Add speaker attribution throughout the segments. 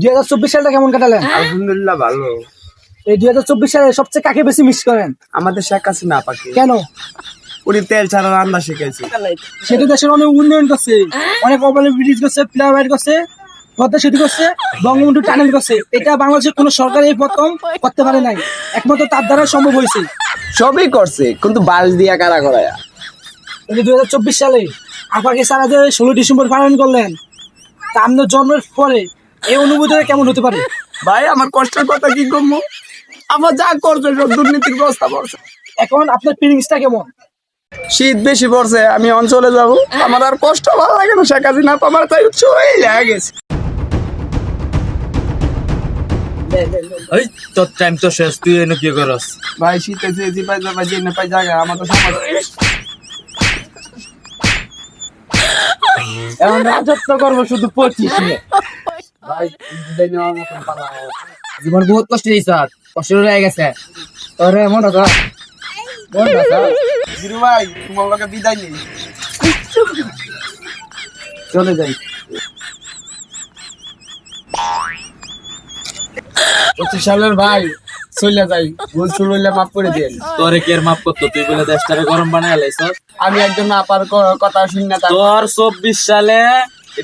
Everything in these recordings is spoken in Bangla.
Speaker 1: দুই হাজার চব্বিশ সালটা কেমন কাটালেন?
Speaker 2: আলহামদুলিল্লাহ ভালো।
Speaker 1: এই দুই হাজার চব্বিশ সালে সবচেয়ে কাকে বেশি মিস করেন?
Speaker 2: আমাদের শেখ হাসিনা পাকে
Speaker 1: কেন?
Speaker 2: উনি তেল ছাড়া রান্না শিখেছে।
Speaker 1: সেটা দেশের অনেক উন্নয়ন করছে অনেক ওভারলে ব্রিজ করছে ফ্লাইওভার করছে পদ্মা সেতু করছে বঙ্গবন্ধু টানেল করছে। এটা বাংলাদেশের কোনো সরকার এই প্রথম করতে পারে নাই। একমাত্র তার দ্বারা সম্ভব হয়েছে।
Speaker 2: সবই করছে কিন্তু বাস দিয়া কারা করায়া?
Speaker 1: এই দুই হাজার চব্বিশ সালে আপাকে সারা যে ষোলো ডিসেম্বর পালন করলেন তা আপনার জন্মের পরে এই অনুভূতিটা কেমন হতে পারে?
Speaker 2: ভাই আমার কষ্টের কথা কি করব আমার যা করছে সব দুর্নীতির ব্যবস্থা করছে
Speaker 1: এখন আপনার ফিলিংসটা কেমন?
Speaker 2: শীত বেশি পড়ছে আমি অঞ্চলে যাব। আমার আর কষ্ট ভালো লাগে না শেখ হাসিনা আমার তাই চই লেগে গেছে।
Speaker 3: ওই তোর টাইম তো শেষ তুই এনে কি করস?
Speaker 2: ভাই শীতে যে যে পাই যাবা পাই জায়গা আমার তো সমাজ
Speaker 3: এখন রাজত্ব করব শুধু পঁচিশে জীবন বহুত কষ্ট দিয়েছ কষ্ট রয়ে গেছে। তোরে মন রাখ।
Speaker 2: জিরু ভাই তোমার লোকে বিদায় নেই। চলে যাই। পঁচিশ সালের ভাই চলে যাই। ভুল চুল হইলে মাফ করে দিন।
Speaker 3: তোরে কে মাফ করতো? তুই বলে দেশটারে গরম বানায় লাইছ
Speaker 2: আমি একজন আপার কথা শুনি না তার
Speaker 3: তোর চব্বিশ সালে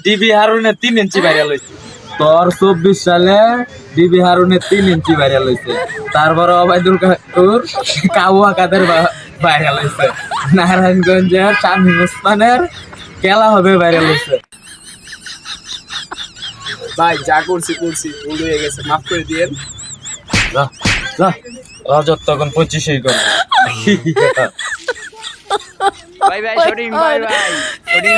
Speaker 3: ডিবি হারুনে তিন ইঞ্চি ভাইরাল হয়েছে তোর চব্বিশ সালে ডিবি হারুনে তিন ইঞ্চি ভাইরাল হয়েছে তারপরে অবায়দুল কাকুর কাবুয়া কাদের ভাইরাল হয়েছে নারায়ণগঞ্জের শামীম ওসমানের খেলা হবে ভাইরাল হয়েছে
Speaker 2: ভাই যা করছি করছি ভুল হয়ে গেছে মাফ করে দিয়েন।
Speaker 3: রজত তখন পঁচিশেই করবে।
Speaker 2: বাই বাই শরিং বাই বাই শরিং